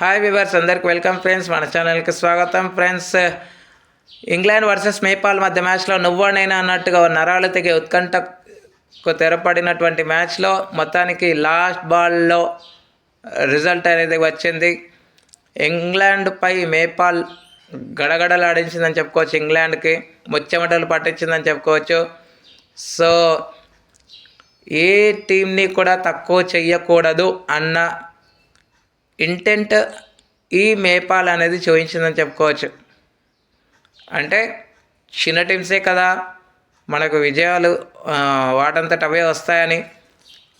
Hi viewers అందరికి welcome friends మన ఛానల్కి స్వాగతం ఫ్రెండ్స్ ఇంగ్లాండ్ వర్సెస్ నేపాల్ మధ్య మ్యాచ్లో నువ్వోనైనా అన్నట్టుగా నరాలు తెగే ఉత్కంఠకు తెరపడినటువంటి మ్యాచ్లో మొత్తానికి లాస్ట్ బాల్లో రిజల్ట్ అనేది వచ్చింది. ఇంగ్లాండ్పై నేపాల్ గడగడలాడించిందని చెప్పుకోవచ్చు. ఇంగ్లాండ్కి ముచ్చెమటలు పట్టించిందని చెప్పుకోవచ్చు. సో ఏ టీంని కూడా తక్కువ చెయ్యకూడదు అన్న ఇంటెంట్ ఈ మేపాల్ అనేది చూపించిందని చెప్పుకోవచ్చు. అంటే చిన్న టీమ్సే కదా మనకు విజయాలు వాటంతట అవే వస్తాయని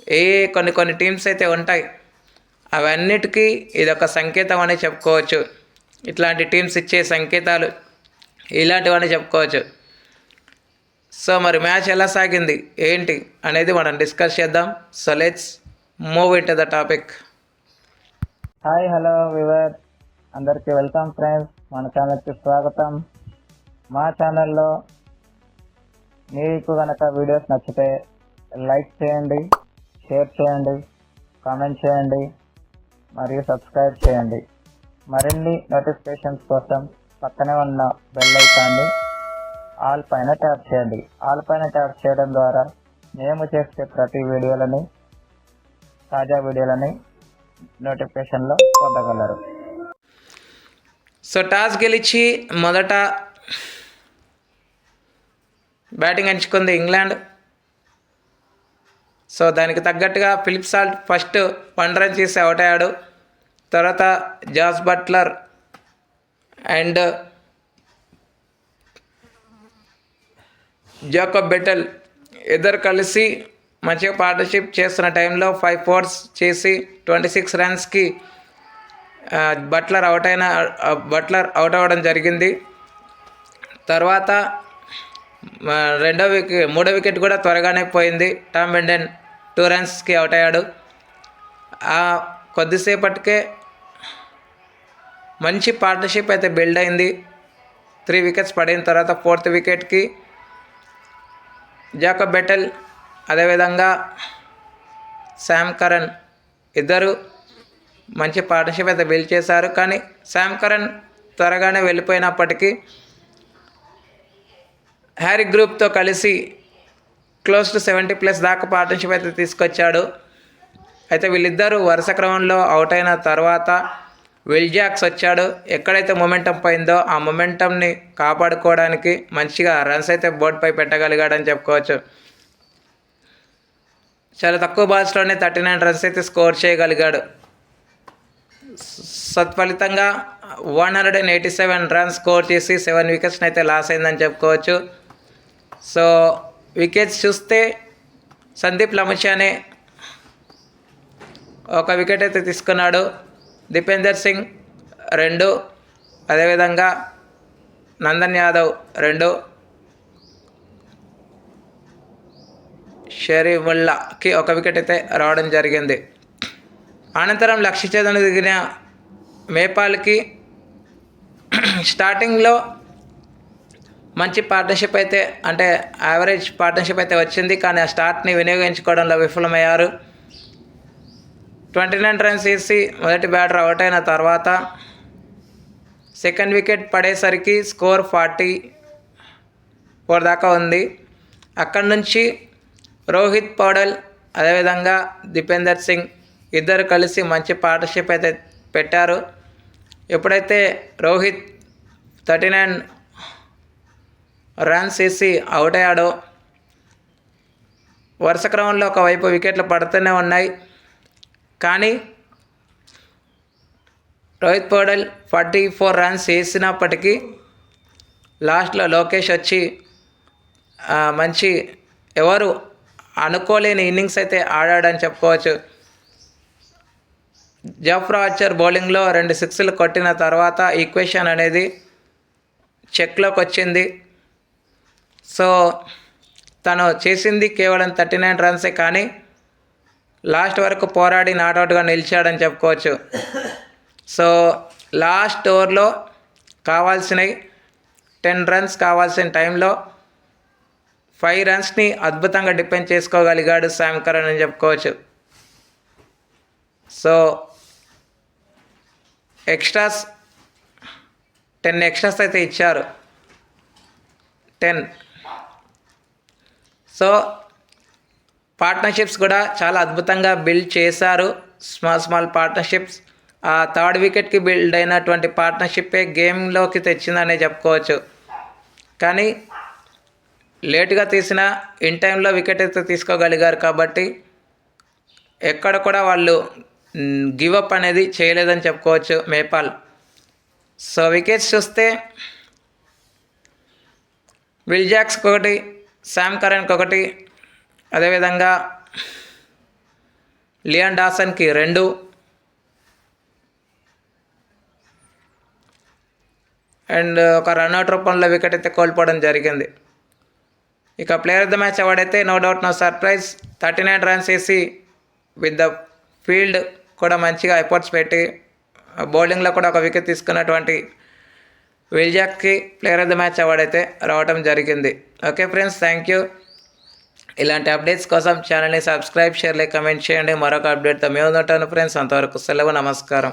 ఏ కొన్ని కొన్ని టీమ్స్ అయితే ఉంటాయి అవన్నిటికీ ఇదొక సంకేతం అని చెప్పుకోవచ్చు. ఇట్లాంటి టీమ్స్ ఇచ్చే సంకేతాలు ఇలాంటివని చెప్పుకోవచ్చు. సో మరి మ్యాచ్ ఎలా సాగింది ఏంటి అనేది మనం డిస్కస్ చేద్దాం. So let's move into the topic. Hi hello viewer అందరికీ వెల్కమ్ ఫ్రెండ్స్ మన ఛానల్కి స్వాగతం. మా ఛానల్లో మీకు కనుక వీడియోస్ నచ్చితే లైక్ చేయండి షేర్ చేయండి కామెంట్ చేయండి మరియు సబ్స్క్రైబ్ చేయండి. మరిన్ని నోటిఫికేషన్స్ కోసం పక్కనే ఉన్న బెల్ ఐకాన్ని ఆల్ పైన ట్యాప్ చేయండి. ఆల్ పైన ట్యాప్ చేయడం ద్వారా మేము చేసే ప్రతి వీడియోలని తాజా వీడియోలని నోటిఫికేషన్లో పొందగలరు. సో టాస్ గెలిచి మొదట బ్యాటింగ్ ఎంచుకుంది ఇంగ్లాండ్. సో దానికి తగ్గట్టుగా Philip Salt first one run చేసి అవుట్ అయ్యాడు. తర్వాత Jos Buttler and Jacob Bethell ఇద్దరు కలిసి మంచిగా పార్ట్నర్షిప్ చేస్తున్న టైంలో ఫైవ్ ఫోర్స్ చేసి ట్వంటీ సిక్స్ రన్స్కి బట్లర్ అవుట్ అయిన బట్లర్ అవుట్ అవ్వడం జరిగింది. తర్వాత రెండో వికెట్ మూడో వికెట్ కూడా త్వరగానే పోయింది. టామ్ బెండెన్ టూ రన్స్కి అవుట్ అయ్యాడు. ఆ కొద్దిసేపటికే మంచి పార్ట్నర్షిప్ అయితే బిల్డ్ అయింది. త్రీ వికెట్స్ పడిన తర్వాత ఫోర్త్ వికెట్కి జాకబ్ బెటల్ అదేవిధంగా శామ్ కరణ్ ఇద్దరు మంచి పార్ట్నర్షిప్ అయితే బిల్డ్ చేశారు. కానీ శామ్ కరణ్ త్వరగానే వెళ్ళిపోయినప్పటికీ హ్యారీ గ్రూప్తో కలిసి క్లోజ్ టు సెవెంటీ ప్లస్ దాకా పార్ట్నర్షిప్ అయితే తీసుకొచ్చాడు. అయితే వీళ్ళిద్దరూ వరుస క్రమంలో అవుట్ అయిన తర్వాత విల్జాక్స్ వచ్చాడు. ఎక్కడైతే మొమెంటం పోయిందో ఆ మొమెంటంని కాపాడుకోవడానికి మంచిగా రన్స్ అయితే బోర్డుపై పెట్టగలిగాడని చెప్పుకోవచ్చు. చాలా తక్కువ బాల్స్లోనే థర్టీ నైన్ రన్స్ అయితే స్కోర్ చేయగలిగాడు. సత్ఫలితంగా one hundred and eighty seven runs score చేసి సెవెన్ వికెట్స్ని అయితే లాస్ అయిందని చెప్పుకోవచ్చు. సో వికెట్స్ చూస్తే సందీప్ లమచానే ఒక వికెట్ అయితే తీసుకున్నాడు. దీపేందర్ సింగ్ రెండు అదేవిధంగా నందన్ యాదవ్ రెండు. షరీవుల్లాకి ఒక వికెట్ అయితే రావడం జరిగింది. అనంతరం లక్ష్య చేతను దిగిన మేపాల్కి స్టార్టింగ్లో మంచి పార్ట్నర్షిప్ అయితే అంటే యావరేజ్ పార్ట్నర్షిప్ అయితే వచ్చింది. కానీ ఆ స్టార్ట్ని వినియోగించుకోవడంలో విఫలమయ్యారు. ట్వంటీ నైన్ రన్స్ వేసి మొదటి బ్యాటర్ అవుట్ అయిన తర్వాత సెకండ్ వికెట్ పడేసరికి స్కోర్ ఫార్టీ ఫోర్ దాకా ఉంది. అక్కడి నుంచి రోహిత్ పౌడల్ అదేవిధంగా దీపేందర్ సింగ్ ఇద్దరు కలిసి మంచి పార్ట్నర్షిప్ అయితే పెట్టారు. ఎప్పుడైతే రోహిత్ థర్టీ నైన్ రన్స్ వేసి అవుట్ అయ్యాడో వరుస క్రమంలో ఒకవైపు వికెట్లు పడుతూనే ఉన్నాయి. కానీ Rohit Paudel forty four runs వేసినప్పటికీ లాస్ట్లో లోకేష్ వచ్చి మంచి ఎవరు అనుకోలేని ఇన్నింగ్స్ అయితే ఆడాడని చెప్పుకోవచ్చు. జఫ్రా ఆర్చర్ బౌలింగ్లో రెండు సిక్స్లు కొట్టిన తర్వాత ఈక్వేషన్ అనేది చెక్లోకి వచ్చింది. సో తను చేసింది కేవలం థర్టీ నైన్ రన్సే కానీ లాస్ట్ వరకు పోరాడి నాట్అవుట్గా నిలిచాడని చెప్పుకోవచ్చు. సో లాస్ట్ ఓవర్లో కావాల్సినవి టెన్ రన్స్ కావాల్సిన టైంలో ఫైవ్ రన్స్ని అద్భుతంగా డిపెండ్ చేసుకోగలిగాడు శామ్ కరణ్ అని చెప్పుకోవచ్చు. సో ఎక్స్ట్రాస్ టెన్ ఎక్స్ట్రాస్ అయితే ఇచ్చారు. టెన్. సో పార్ట్నర్షిప్స్ కూడా చాలా అద్భుతంగా బిల్డ్ చేశారు. Small small partnerships. ఆ థర్డ్ వికెట్కి బిల్డ్ అయినటువంటి పార్ట్నర్షిప్పే గేమ్లోకి తెచ్చిందనే చెప్పుకోవచ్చు. కానీ లేటుగా తీసిన ఇన్ టైంలో వికెట్ అయితే తీసుకోగలిగారు కాబట్టి ఎక్కడ కూడా వాళ్ళు గివప్ అనేది చేయలేదని చెప్పుకోవచ్చు మేపాల్. సో వికెట్స్ చూస్తే విల్జాక్స్కి ఒకటి శామ్ కరణ్కి ఒకటి అదేవిధంగా లియాన్ డాసన్కి రెండు. అండ్ ఒక రన్అట్ రూపంలో వికెట్ అయితే కోల్పోవడం జరిగింది. ఇక ప్లేయర్ ఆఫ్ ద మ్యాచ్ ఎవడైతే no doubt no surprise thirty nine runs వేసి విత్ ద ఫీల్డ్ కూడా మంచిగా ఎఫర్ట్స్ పెట్టి బౌలింగ్లో కూడా ఒక వికెట్ తీసుకున్నటువంటి విల్జాక్కి player of the match award అయితే రావడం జరిగింది. ఓకే ఫ్రెండ్స్ థ్యాంక్ యూ ఇలాంటి అప్డేట్స్ కోసం ఛానల్ని సబ్స్క్రైబ్ షేర్ లైక్ కమెంట్ చేయండి. మరొక అప్డేట్తో మేము ఉంటాను ఫ్రెండ్స్ అంతవరకు సెలవు నమస్కారం.